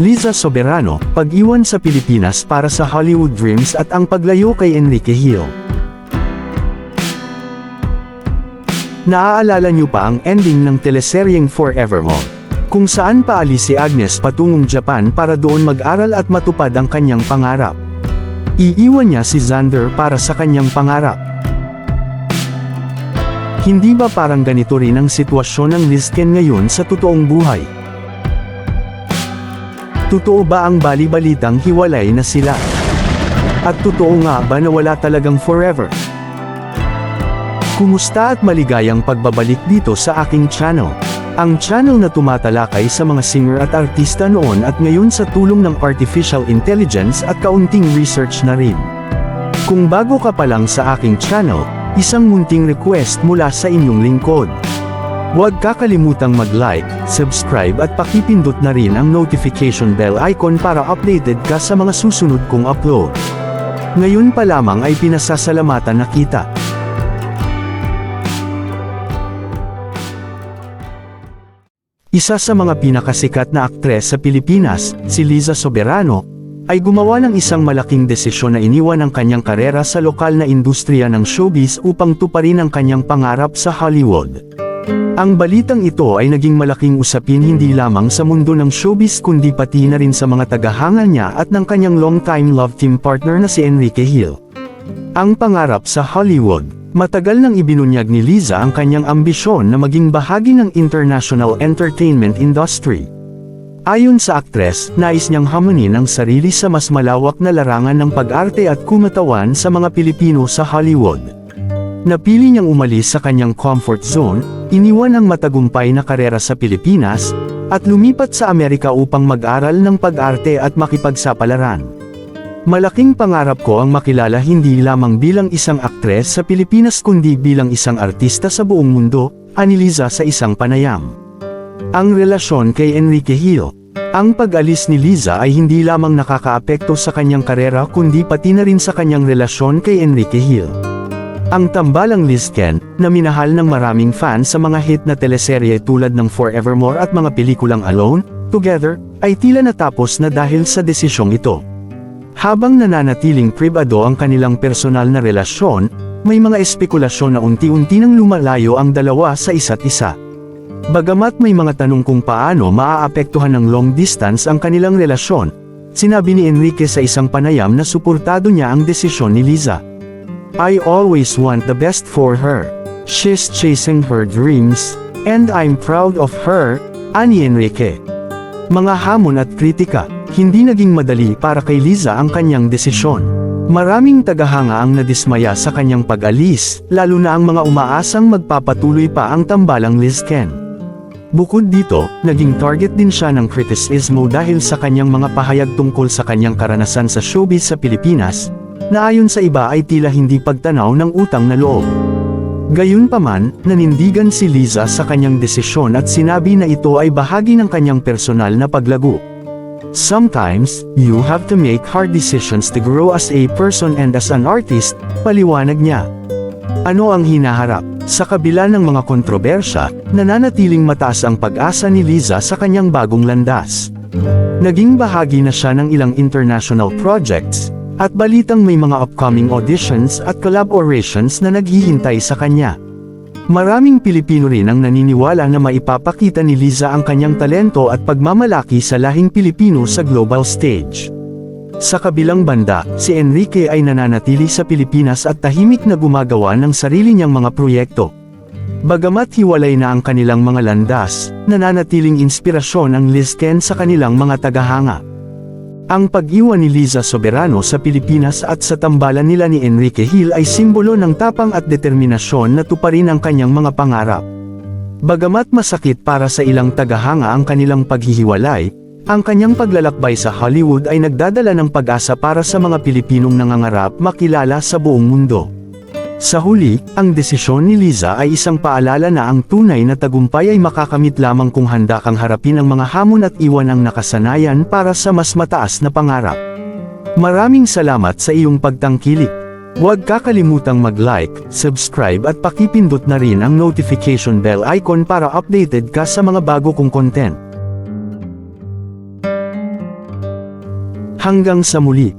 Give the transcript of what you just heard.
Liza Soberano, pag-iwan sa Pilipinas para sa Hollywood Dreams at ang paglayo kay Enrique Hill. Naaalala niyo pa ang ending ng teleseryeng Forevermore, kung saan paalis si Agnes patungong Japan para doon mag-aral at matupad ang kanyang pangarap. Iiwan niya si Xander para sa kanyang pangarap. Hindi ba parang ganito rin ang sitwasyon ng Lizken ngayon sa totoong buhay? Totoo ba ang bali-balitang hiwalay na sila? At totoo nga ba na wala talagang forever? Kumusta at maligayang pagbabalik dito sa aking channel? Ang channel na tumatalakay sa mga singer at artista noon at ngayon sa tulong ng artificial intelligence at kaunting research na rin. Kung bago ka pa lang sa aking channel, isang munting request mula sa inyong lingkod. Huwag kakalimutang mag-like, subscribe at pakipindot na rin ang notification bell icon para updated ka sa mga susunod kong upload. Ngayon pa lamang ay pinasasalamatan na kita. Isa sa mga pinakasikat na aktres sa Pilipinas, si Liza Soberano, ay gumawa ng isang malaking desisyon na iniwan ang kanyang karera sa lokal na industriya ng showbiz upang tuparin ang kanyang pangarap sa Hollywood. Ang balitang ito ay naging malaking usapin hindi lamang sa mundo ng showbiz kundi pati na rin sa mga tagahanga niya at ng kanyang longtime love team partner na si Enrique Hill. Ang pangarap sa Hollywood, matagal nang ibinunyag ni Liza ang kanyang ambisyon na maging bahagi ng international entertainment industry. Ayon sa aktres, nais niyang hamunin ang sarili sa mas malawak na larangan ng pag-arte at kumatawan sa mga Pilipino sa Hollywood. Napili niyang umalis sa kanyang comfort zone, iniwan ang matagumpay na karera sa Pilipinas, at lumipat sa Amerika upang mag-aral ng pag-arte at makipagsapalaran. Malaking pangarap ko ang makilala hindi lamang bilang isang aktres sa Pilipinas kundi bilang isang artista sa buong mundo, aniliza sa isang panayam. Ang relasyon kay Enrique Hill. Ang pag-alis ni Liza ay hindi lamang nakakaapekto sa kanyang karera kundi pati na rin sa kanyang relasyon kay Enrique Hill. Ang tambalang Lizken, na minahal ng maraming fans sa mga hit na teleserye tulad ng Forevermore at mga pelikulang Alone, Together, ay tila natapos na dahil sa desisyong ito. Habang nananatiling pribado ang kanilang personal na relasyon, may mga espekulasyon na unti-unti nang lumalayo ang dalawa sa isa't isa. Bagamat may mga tanong kung paano maaapektuhan ng long distance ang kanilang relasyon, sinabi ni Enrique sa isang panayam na suportado niya ang desisyon ni Liza. I always want the best for her. She's chasing her dreams, and I'm proud of her, ani Enrique. Mga hamon at kritika, hindi naging madali para kay Liza ang kanyang desisyon. Maraming tagahanga ang nadismaya sa kanyang pag-alis, lalo na ang mga umaasang magpapatuloy pa ang tambalang Lizken. Bukod dito, naging target din siya ng kritisismo dahil sa kanyang mga pahayag tungkol sa kanyang karanasan sa showbiz sa Pilipinas, na ayon sa iba ay tila hindi pagtanaw ng utang na loob. Gayunpaman, nanindigan si Liza sa kanyang desisyon at sinabi na ito ay bahagi ng kanyang personal na paglago. Sometimes, you have to make hard decisions to grow as a person and as an artist, paliwanag niya. Ano ang hinaharap? Sa kabila ng mga kontrobersya, nananatiling mataas ang pag-asa ni Liza sa kanyang bagong landas. Naging bahagi na siya ng ilang international projects, at balitang may mga upcoming auditions at collaborations na naghihintay sa kanya. Maraming Pilipino rin ang naniniwala na maipapakita ni Liza ang kanyang talento at pagmamalaki sa lahing Pilipino sa global stage. Sa kabilang banda, si Enrique ay nananatili sa Pilipinas at tahimik na gumagawa ng sarili niyang mga proyekto. Bagamat hiwalay na ang kanilang mga landas, nananatiling inspirasyon ang Lizken sa kanilang mga tagahanga. Ang pag-iwan ni Liza Soberano sa Pilipinas at sa tambalan nila ni Enrique Hill ay simbolo ng tapang at determinasyon na tuparin ang kanyang mga pangarap. Bagamat masakit para sa ilang tagahanga ang kanilang paghihiwalay, ang kanyang paglalakbay sa Hollywood ay nagdadala ng pag-asa para sa mga Pilipinong nangangarap makilala sa buong mundo. Sa huli, ang desisyon ni Liza ay isang paalala na ang tunay na tagumpay ay makakamit lamang kung handa kang harapin ang mga hamon at iwan ang nakasanayan para sa mas mataas na pangarap. Maraming salamat sa iyong pagtangkilik. Huwag kakalimutang mag-like, subscribe at pakipindot na rin ang notification bell icon para updated ka sa mga bago kong content. Hanggang sa muli.